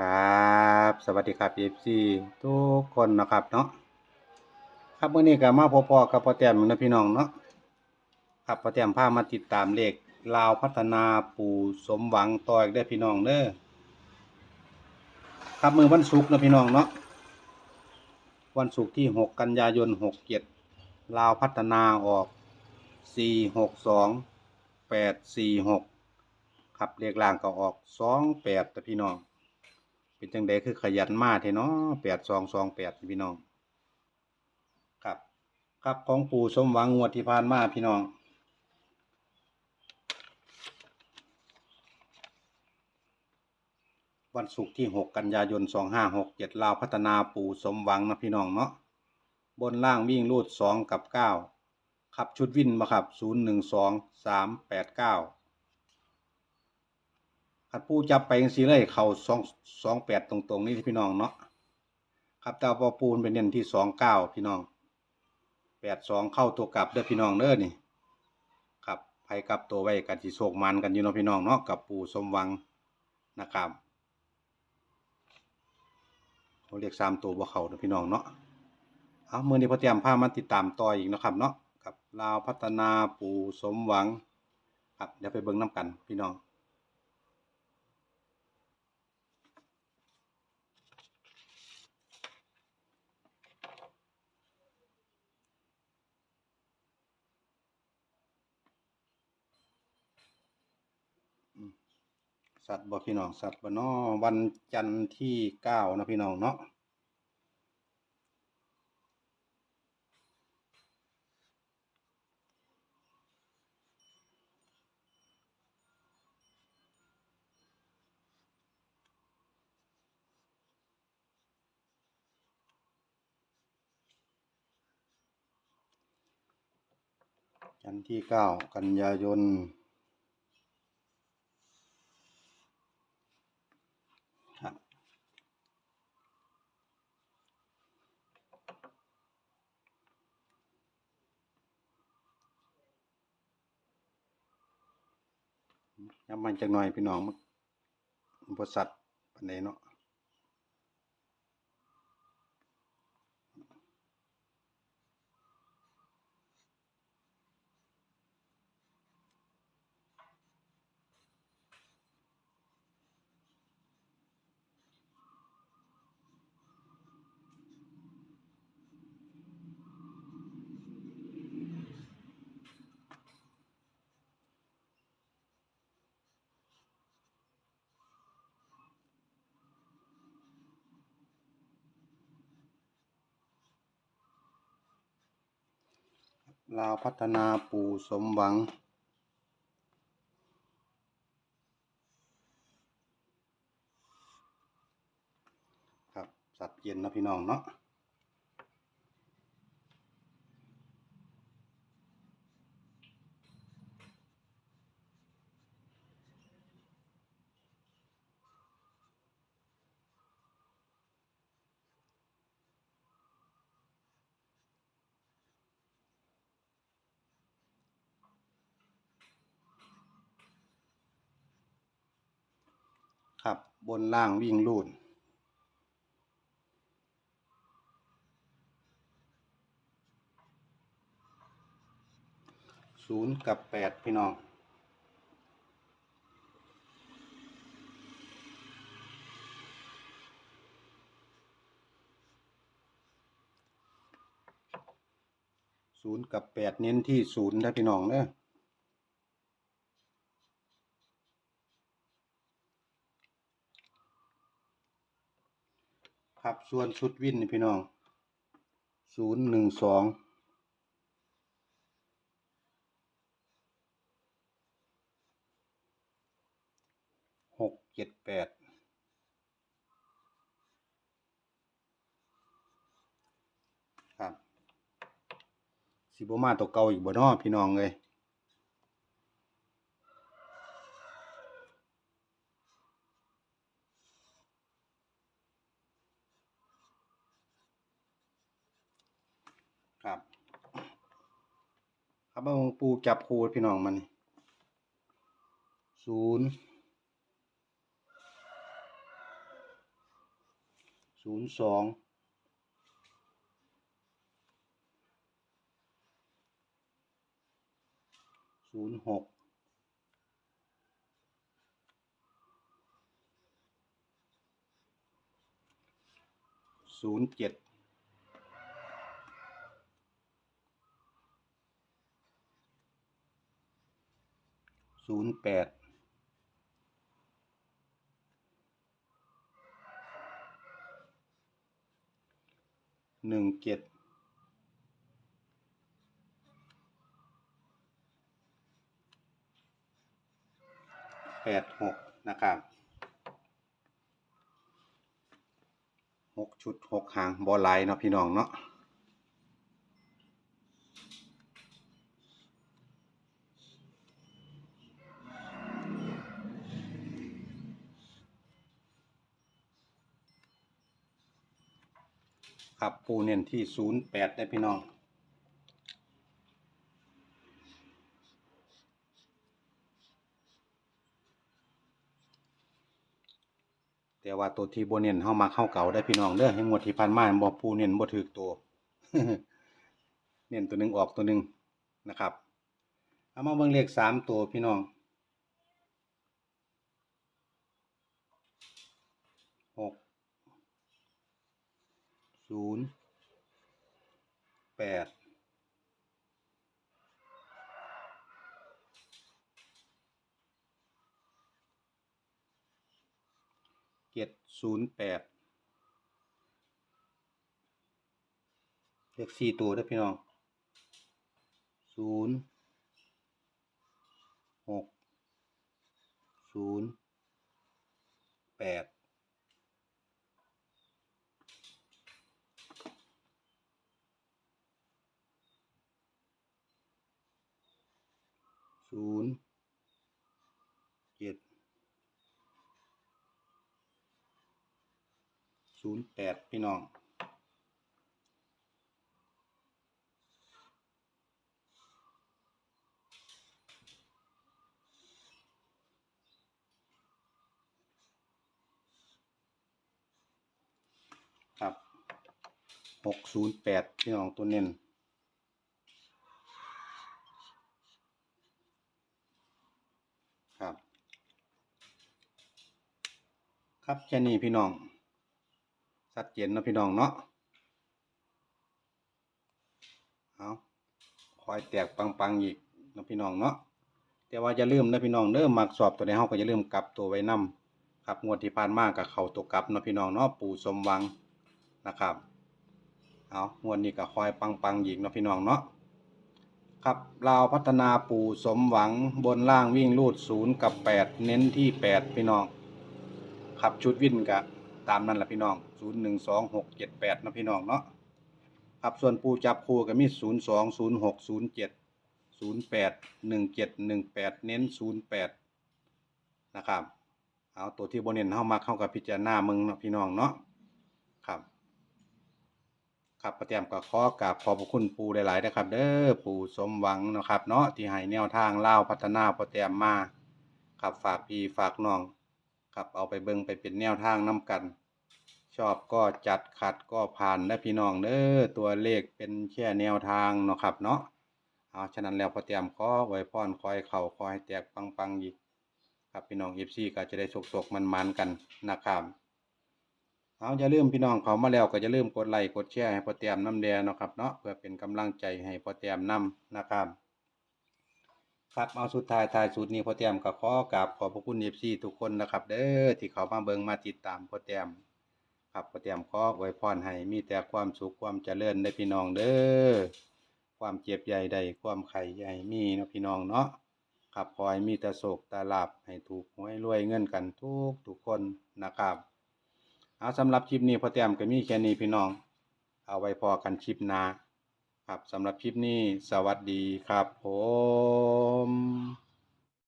ครับ สวัสดีครับ FC ทุกคนนะครับเนาะครับมื้อนี้ก็มาพบพอกับพ่อแต้มนะพี่น้องเนาะครับพ่อแต้มพามาติดตามเลขลาวพัฒนาปู่สมหวังต่ออีกได้พี่น้องเด้อครับมือวันศุกร์นะพี่น้องเนาะวันศุกร์ที่ 6 กันยายน67ลาวพัฒนาออก 462 846 ครับเลขล่างก็ออกสองแปดแต่พี่น้อง เป็นจังไดคือขยันมากเทเนาะแปดสองสองแปดพี่น้อง ครับ ครับของปู่สมหวังงวดที่ผ่านมาพี่น้องวันศุกร์ที่หกกันยายนสองห้าหกเจ็ดลาวพัฒนาปู่สมหวังนะพี่น้องเนาะ บนล่างวิ่งรูดสองกับเก้าขับชุดวินมาขับศูนย์หนึ่งสองสามแปดเก้า ขัดปูจับไปยังสีเลยเข่าสองสองแปดตรงๆนี่พี่น้องเนาะครับแต่ปอปูนเป็นเน้นที่สองเก้าพี่น้องแปดสองเข้าตัวกลับเด้อพี่น้องเด้อนี่ครับไพ่กลับตัวไว้กันสีโศกมันกันอยู่เนาะพี่น้องเนาะกับปูสมวังนะครับเขาเรียกสามตัวบ่เข่าเด้อพี่น้องเนาะเอาเมื่อนี้พอเตรียมผ้ามาติดตามต่ออีกนะครับเนาะกับลาวพัฒนาปูสมหวังครับเดี๋ยวไปเบิ้งน้ำกันพี่น้อง สัตว์บ่พี่น้องสัตว์บ่เนาะวันจันทร์ที่เก้านะพี่น้องเนาะจันทร์ที่เก้ากันยายน ย้ำมันจักหน่อยพี่น้องมันบริษัทปันใดเนาะ ลาวพัฒนาปู่สมหวัง ครับสัตว์เย็นนะพี่น้องเนาะ ครับบนล่างวิ่งลูดศูนย์กับแปดพี่น้องศูนย์กับแปดเน้นที่ศูนย์นะพี่น้องเนอะ ครับส่วนชุดวินนี่พี่น้องศูนย์หนึ่งสองหกเจ็ดแปดครับสิบมาตัวเก่าอีกบ่นาะพี่น้องเลย ครับ ครับเอาปูจับคูพี่น้องมันศูนย์ศูนย์สองศูนย์หกศูนย์เจ็ด ศูนย์แปดหนึ่งเจ็ดแปดหกนะครับหกชุดหกหางบอลไลน์เนาะพี่น้องเนาะ ครับปูเน้นที่ศูนย์แปดได้พี่น้อง แต่ว่าตัวที่บเน้นเฮามาเข้าเก่าได้พี่น้องเด้อให้งวดที่ผ่านมาบ่ปูเน้นบ่ถูกตัว เน้นตัวหนึงออกตัวหนึงนะครับ เอามาเบิ่งเลขสามตัวพี่น้องหก ศูนย์แปดเจ็ดศูนย์แปดเลขสี่ตัวเด้พี่น้องศูนย์หกศูนย์แปดศูนย์เจ็ด ศูนย์แปดพี่น้องครับหกศูนย์แปดพี่น้องตัวเน้นครับ ครับแค่นี้พี่น้อง ชัดเจนนะพี่น้องเนาะเอาคอยแตกปังๆอีกนะพี่น้องเนาะแต่ว่าอย่าลืมนะพี่น้องเด้อมักสอบตัวใดเฮาก็อย่าลืมกลับตัวไว้นํครับงวดที่ผ่านมากับเขาตัวกลับนะพี่น้องเนาะปู่สมหวังนะครับเอางวดนี้ก็คอยปังๆอีกนะพี่น้องเนาะครับลาวพัฒนาปู่สมหวังบนล่างวิ่งลูดศูนย์กับแปดเน้นที่แปดพี่น้องครับชุดวิ่นกะ ตามนั้นแหละพี่น้องศูนย์หนึ่งสองหกเจ็ดแปดนะพี่น้องเนาะครับส่วนปูจับคู่ก็มีศูนย์สองศูนย์หกศูนย์เจ็ดศูนย์แปดหนึ่งเจ็ดหนึ่งแปดเน้นศูนย์แปดนะครับเอาตัวที่บนเน้นเข้ามาเข้ากับพิจารณามึงนะพี่น้องเนาะครับครับประเตรียมก็ขอกราบขอบพระคุณปูหลายๆนะครับ เด้อปูสมหวังนะครับเนาะที่ให้แนวทางเล่าพัฒนาประเตรียมมาครับฝากพี่ฝากน้องครับเอาไปเบิ่งไปเป็นแนวทางน้กัน ชอบก็จัดขัดก็ผ่านได้พี่น้องเด้อตัวเลขเป็นแค่แนวทางเนาะครับเนาะเอาฉะนั้นแล้วพอเตรียมขอไว้พรคอยเข่าคอยแตกปังๆอีกครับพี่น้องเอฟซีก็จะได้สกๆมันๆกันนะครับเอาอย่าลืมพี่น้องเขามาแล้วก็อย่าลืมกดไลค์กดแชร์ให้พอเตรียมน้ำแดงเนาะครับเนาะเพื่อเป็นกำลังใจให้พอเตรียมนำนะครับครับเอาสุดท้ายท้ายสุดนี้พอเตรียมก็ขอกราบขอบพระคุณเอฟซีทุกคนนะครับ เด้อที่เขามาเบิงมาติดตามพอเตรียม ครับพอเตรียมขอไว้พรให้มีแต่ความสุขความเจริญได้พี่น้องเด้อความเจ็บใหญ่ใดความไข่ใหญ่มีเนาะพี่น้องเนาะครับขอให้มีแต่โศกต่ลาบให้ถูกหวยรวยเงินกันทุกทุกคนนะครับเอาสำหรับคลิปนี้พอเตรียมก็มีแค่นี้พี่น้อง เอาไว้พอกันคลิปหน้าครับสำหรับคลิปนี้สวัสดีครับผม